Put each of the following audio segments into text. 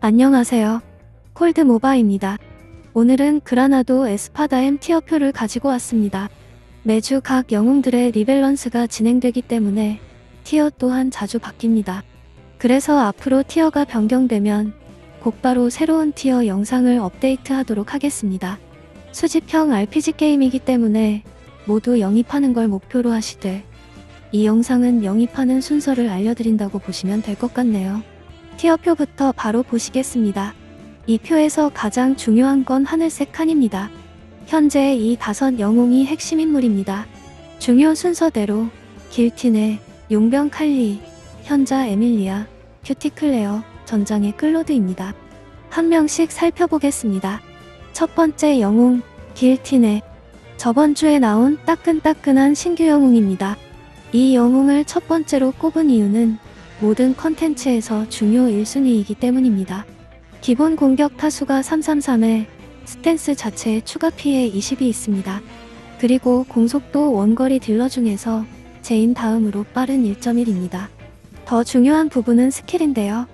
안녕하세요. 콜드모바입니다. 오늘은 그라나도 에스파다엠 티어표를 가지고 왔습니다. 매주 각 영웅들의 리밸런스가 진행되기 때문에 티어 또한 자주 바뀝니다. 그래서 앞으로 티어가 변경되면 곧바로 새로운 티어 영상을 업데이트 하도록 하겠습니다. 수집형 RPG 게임이기 때문에 모두 영입하는 걸 목표로 하시되 이 영상은 영입하는 순서를 알려드린다고 보시면 될 것 같네요. 티어표부터 바로 보시겠습니다. 이 표에서 가장 중요한 건 하늘색 칸입니다. 현재 이 다섯 영웅이 핵심 인물입니다. 중요 순서대로 길티네, 용병 칼리, 현자 에밀리아, 큐티클레어, 전장의 클로드입니다. 한 명씩 살펴보겠습니다. 첫 번째 영웅, 길티네. 저번 주에 나온 따끈따끈한 신규 영웅입니다. 이 영웅을 첫 번째로 꼽은 이유는 모든 컨텐츠에서 중요 1순위이기 때문입니다. 기본 공격 타수가 333에 스탠스 자체에 추가 피해 20이 있습니다. 그리고 공속도 원거리 딜러 중에서 제인 다음으로 빠른 1.1입니다. 더 중요한 부분은 스킬인데요.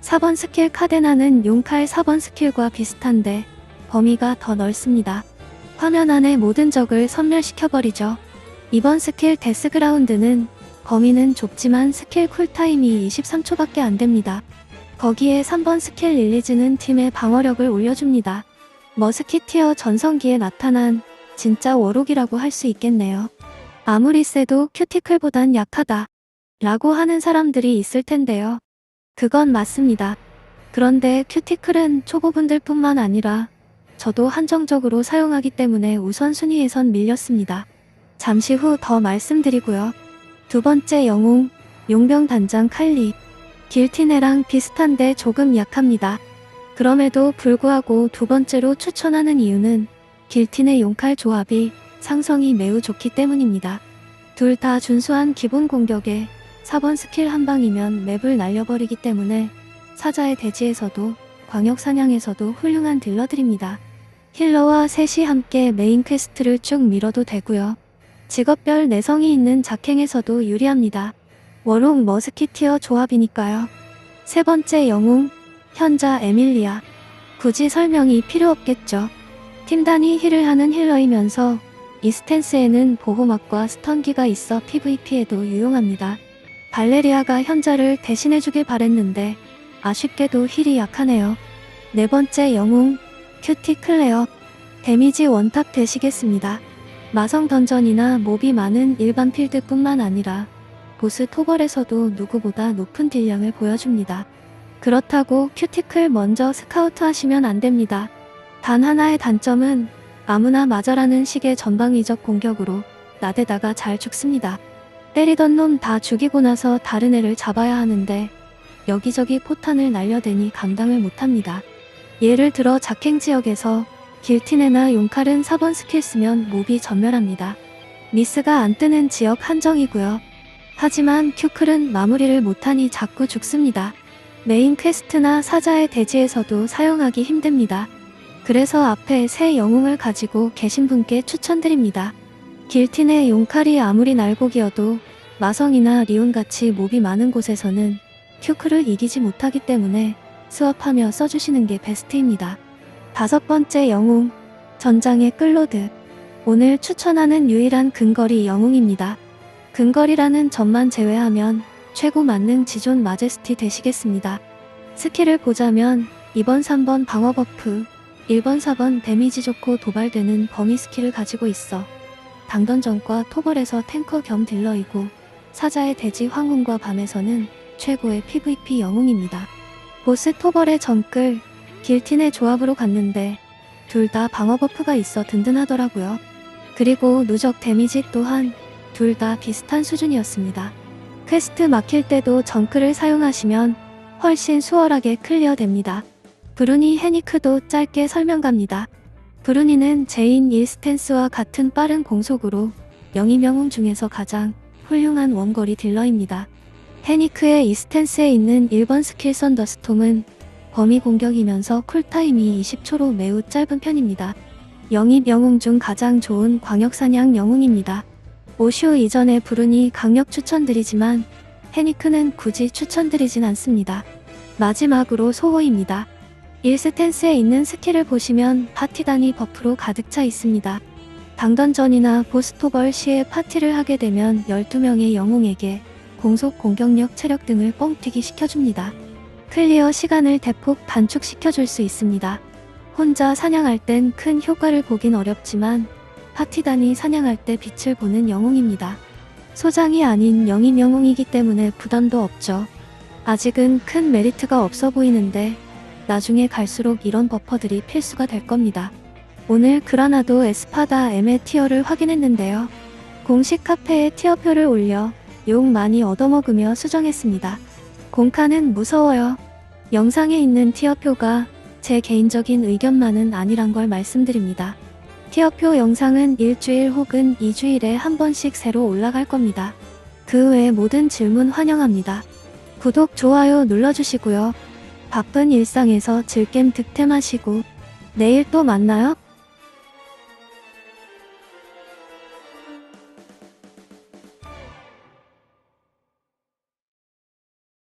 4번 스킬 카데나는 용칼 4번 스킬과 비슷한데 범위가 더 넓습니다. 화면 안의 모든 적을 섬멸시켜버리죠. 이번 스킬 데스그라운드는 범위는 좁지만 스킬 쿨타임이 23초밖에 안 됩니다. 거기에 3번 스킬 릴리즈는 팀의 방어력을 올려줍니다. 머스키 티어 전성기에 나타난 진짜 워록이라고 할 수 있겠네요. 아무리 세도 큐티클보단 약하다. 라고 하는 사람들이 있을 텐데요. 그건 맞습니다. 그런데 큐티클은 초보분들 뿐만 아니라 저도 한정적으로 사용하기 때문에 우선순위에선 밀렸습니다. 잠시 후 더 말씀드리고요. 두 번째 영웅, 용병 단장 칼리. 길티네랑 비슷한데 조금 약합니다. 그럼에도 불구하고 두 번째로 추천하는 이유는 길티네 용칼 조합이 상성이 매우 좋기 때문입니다. 둘 다 준수한 기본 공격에 4번 스킬 한 방이면 맵을 날려버리기 때문에 사자의 대지에서도 광역 사냥에서도 훌륭한 딜러들입니다. 힐러와 셋이 함께 메인 퀘스트를 쭉 밀어도 되고요. 직업별 내성이 있는 작행에서도 유리합니다. 워롱 머스키티어 조합이니까요. 세 번째 영웅, 현자 에밀리아. 굳이 설명이 필요 없겠죠. 팀단이 힐을 하는 힐러이면서 이 스탠스에는 보호막과 스턴기가 있어 PVP에도 유용합니다. 발레리아가 현자를 대신해주길 바랬는데 아쉽게도 힐이 약하네요. 네 번째 영웅, 큐티 클레어. 데미지 원탑 되시겠습니다. 마성 던전이나 몹이 많은 일반 필드뿐만 아니라 보스 토벌에서도 누구보다 높은 딜량을 보여줍니다. 그렇다고 큐티클 먼저 스카우트 하시면 안 됩니다. 단 하나의 단점은 아무나 맞아라는 식의 전방위적 공격으로 나대다가 잘 죽습니다. 때리던 놈 다 죽이고 나서 다른 애를 잡아야 하는데 여기저기 포탄을 날려대니 감당을 못합니다. 예를 들어 작행 지역에서 길티네나 용칼은 4번 스킬 쓰면 몹이 전멸합니다. 미스가 안 뜨는 지역 한정이고요. 하지만 큐클은 마무리를 못하니 자꾸 죽습니다. 메인 퀘스트나 사자의 대지에서도 사용하기 힘듭니다. 그래서 앞에 새 영웅을 가지고 계신 분께 추천드립니다. 길틴의 용칼이 아무리 날고기여도 마성이나 리온같이 몹이 많은 곳에서는 큐크를 이기지 못하기 때문에 스왑하며 써주시는 게 베스트입니다. 다섯 번째 영웅, 전장의 끌로드. 오늘 추천하는 유일한 근거리 영웅입니다. 근거리라는 점만 제외하면 최고 만능 지존 마제스티 되시겠습니다. 스킬을 보자면 2번, 3번 방어 버프, 1번, 4번 데미지 좋고 도발되는 범위 스킬을 가지고 있어 당던전과 토벌에서 탱커 겸 딜러이고 사자의 대지 황혼과 밤에서는 최고의 PVP 영웅입니다. 보스 토벌의 정글, 길틴의 조합으로 갔는데 둘 다 방어 버프가 있어 든든하더라고요. 그리고 누적 데미지 또한 둘 다 비슷한 수준이었습니다. 퀘스트 막힐 때도 정크를 사용하시면 훨씬 수월하게 클리어 됩니다. 브루니 헤니크도 짧게 설명 갑니다. 브루니는 제인 1스탠스와 같은 빠른 공속으로 영입 영웅 중에서 가장 훌륭한 원거리 딜러입니다. 헤니크의 이 스탠스에 있는 1번 스킬 썬더스톰은 범위 공격이면서 쿨타임이 20초로 매우 짧은 편입니다. 영입 영웅 중 가장 좋은 광역사냥 영웅입니다. 오쇼 이전의 브루니 강력 추천드리지만 헤니크는 굳이 추천드리진 않습니다. 마지막으로 소호입니다. 1스탠스에 있는 스킬을 보시면 파티단이 버프로 가득 차 있습니다. 당던전이나 보스토벌 시에 파티를 하게 되면 12명의 영웅에게 공속 공격력 체력 등을 뻥튀기 시켜줍니다. 클리어 시간을 대폭 단축시켜 줄 수 있습니다. 혼자 사냥할 땐 큰 효과를 보긴 어렵지만 파티단이 사냥할 때 빛을 보는 영웅입니다. 소장이 아닌 영임 영웅이기 때문에 부담도 없죠. 아직은 큰 메리트가 없어 보이는데 나중에 갈수록 이런 버퍼들이 필수가 될 겁니다. 오늘 그라나도 에스파다 M의 티어를 확인했는데요. 공식 카페에 티어표를 올려 욕 많이 얻어먹으며 수정했습니다. 공카는 무서워요. 영상에 있는 티어표가 제 개인적인 의견만은 아니란 걸 말씀드립니다. 티어표 영상은 일주일 혹은 2주일에 한 번씩 새로 올라갈 겁니다. 그 외 모든 질문 환영합니다. 구독, 좋아요 눌러주시고요. 바쁜 일상에서 즐겜 득템하시고 내일 또 만나요.